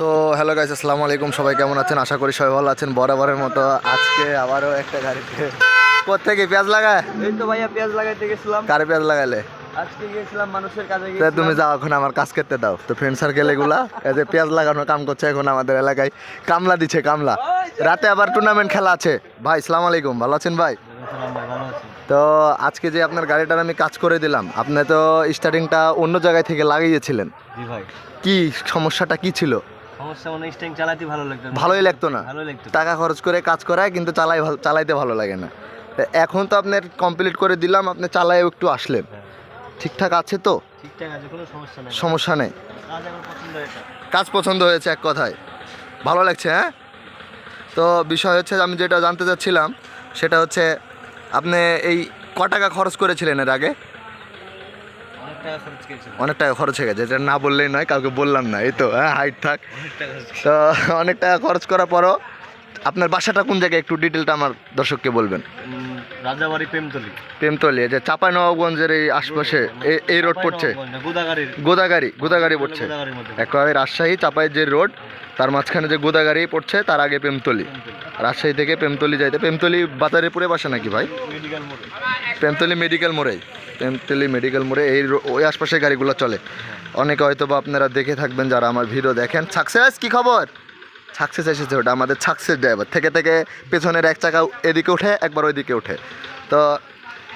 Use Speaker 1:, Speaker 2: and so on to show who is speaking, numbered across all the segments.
Speaker 1: তো hello guys আসসালামু আলাইকুম। সবাই কেমন আছেন? আশা করি সবাই ভালো আছেন। বরাবরের মতো আজকে আবারও একটা গাড়িতে কোথেকে পেঁয়াজ লাগায়?
Speaker 2: এই তো ভাইয়া পেঁয়াজ লাগাইতে গেছিলাম।
Speaker 1: কারে পেঁয়াজ লাগাইলে?
Speaker 2: আজকে গিয়েছিলাম মানুষের কাজে গিয়েছিলাম।
Speaker 1: তুমি যাও এখন আমার কাজ করতে দাও। তো ফ্রেন্ড সার্কেল এগুলা এই যে পেঁয়াজ লাগানোর কাম করছে এখন আমাদের এলাকায়। কামলা দিচ্ছে কামলা। রাতে আবার টুর্নামেন্ট খেলা আছে। ভাই সালাম আলাইকুম। ভালো আছেন ভাই? তো আজকে যে আপনার গাড়িটার আমি কাজ করে দিলাম আপনি তো স্টার্টিংটা অন্য জায়গায় থেকে লাগিয়েছিলেন। কি সমস্যাটা কি ছিল?
Speaker 2: সমস্যা মানে স্ট্যাং চালাতে ভালো লাগতো
Speaker 1: ভালোই লাগতো না।
Speaker 2: ভালো লাগতো।
Speaker 1: টাকা খরচ করে কাজ করায় কিন্তু চালাই চালাইতে ভালো লাগে না। এখন তো আপনার কমপ্লিট করে দিলাম আপনি চালায়ও একটু আসলেন।
Speaker 2: হ্যাঁ।
Speaker 1: ঠিকঠাক আছে তো?
Speaker 2: ঠিকঠাক আছে কোনো সমস্যা নেই।
Speaker 1: সমস্যা
Speaker 2: কাজ পছন্দ হয়েছে
Speaker 1: এক কথায়। ভালো লাগছে হ্যাঁ? তো বিষয় হচ্ছে আমি যেটা জানতে চাচ্ছিলাম সেটা হচ্ছে আপনি এই ক টাকা খরচ করেছিলেন এর আগে?
Speaker 2: অনেক টাকা খরচ
Speaker 1: হয়ে গেছে এটা না বললেই নয় কাউকে বললাম না এই তো হ্যাঁ হাইট থাক। তো অনেক টাকা খরচ করার পরও আপনার বাসাটা কোন জায়গায় একটু ডিটেলটা আমার দর্শককে বলবেন?
Speaker 2: রাজাবাড়ি প্রেমতলি।
Speaker 1: প্রেমতলি যে চাঁপাইনবাবগঞ্জের এই আশপাশে এই- রোড পড়ছে। গোদাগাড়ি গোদাগাড়ি পড়ছে। একেবারে রাজশাহী চাপাই যে রোড তার মাঝখানে যে গোদাগাড়ি পড়ছে তার আগে প্রেমতলি। রাজশাহী থেকে প্রেমতলি যাইতে প্রেমতলি বাজারেপুরে বাসা নাকি ভাই? প্রেমতলি মেডিকেল মোড়েই। প্রেমতলি মেডিকেল মোড়ে এই ওই আশপাশে গাড়িগুলো চলে। অনেকে হয়তো বা আপনারা দেখে থাকবেন, যারা আমার ভিডিও দেখেন। সাকসেস কি খবর? সাকসেস এসেছে ওটা, আমাদের সাকসেস ড্রাইভার থেকে থেকে পেছনের এক চাকা এদিকে ওঠে একবার ওইদিকে ওঠে তো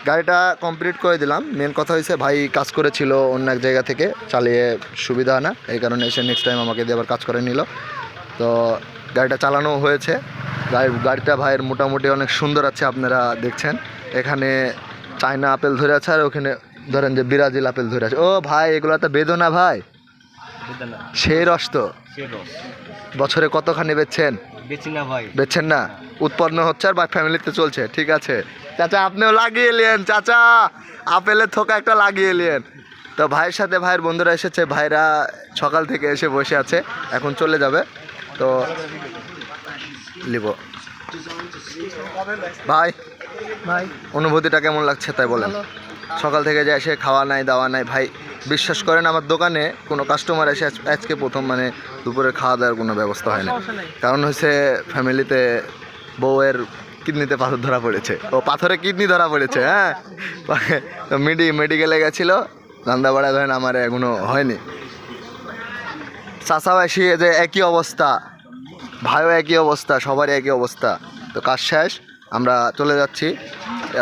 Speaker 1: গাড়িটা কমপ্লিট করে দিলাম। মেন কথা হয়েছে ভাই কাজ করেছিল অন্য এক জায়গা থেকে, চালিয়ে সুবিধা না, এই কারণে এসে নেক্সট টাইম আমাকে দিয়ে আবার কাজ করে নিল। তো গাড়িটা চালানো হয়েছে। গাড়ি, গাড়িটা ভাইয়ের মোটামুটি অনেক সুন্দর আছে, আপনারা দেখছেন। এখানে চায়না আপেল ধরে আছে আর ওখানে ধরেন যে বিরাজিল আপেল ধরে আছে। ও ভাই এগুলো তো বেদনা ভাই। সেই রস তো। বছরে কতখানি বেচছেন? বেচছেন না? উৎপন্ন হচ্ছে আর বা ফ্যামিলিতে চলছে ঠিক আছে। চাচা আপনিও লাগিয়ে এলেন চাচা। আপেলের থোকা একটা লাগিয়ে এলেন তো ভাইয়ের সাথে ভাইয়ের বন্ধুরা এসেছে ভাইরা সকাল থেকে এসে বসে আছে এখন চলে যাবে। তো লিব। ভাই।
Speaker 2: ভাই।
Speaker 1: অনুভূতিটা কেমন লাগছে তাই বলেন। সকাল থেকে যে এসে খাওয়া নাই দাওয়া নাই ভাই বিশ্বাস করেন আমার দোকানে কোনো কাস্টমার এসে আজ- আজকে প্রথম মানে দুপুরে খাওয়া দাওয়ার কোনো ব্যবস্থা হয় না কারণ হচ্ছে ফ্যামিলিতে বউয়ের কিডনিতে পাথর ধরা পড়েছে। ও পাথরে কিডনি ধরা পড়েছে হ্যাঁ? মেডি মেডিকেলে গেছিল ধান্দা বাড়া ধরেন আমার এখনও হয়নি। চাষাবাসি যে একই অবস্থা ভাইও একই অবস্থা সবারই একই অবস্থা। তো কাজ শেষ আমরা চলে যাচ্ছি।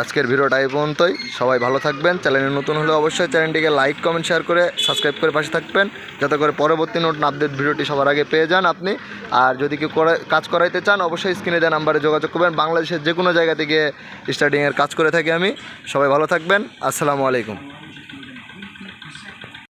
Speaker 1: আজকের ভিডিওটা এই পর্যন্তই। সবাই ভালো থাকবেন। চ্যানেলে নতুন হলে অবশ্যই চ্যানেলটিকে লাইক, কমেন্ট, শেয়ার করে সাবস্ক্রাইব করে পাশে থাকবেন। যাতে করে পরবর্তী নোট আপডেট ভিডিওটি সবার আগে পেয়ে যান আপনি। আর যদি কেউ কাজ করাইতে চান, অবশ্যই স্ক্রিনে দেওয়া নাম্বারে যোগাযোগ করবেন। বাংলাদেশের যে কোনো জায়গা থেকে স্টার্টিংয়ের কাজ করে থাকি আমি। সবাই ভালো থাকবেন। আসসালামু আলাইকুম।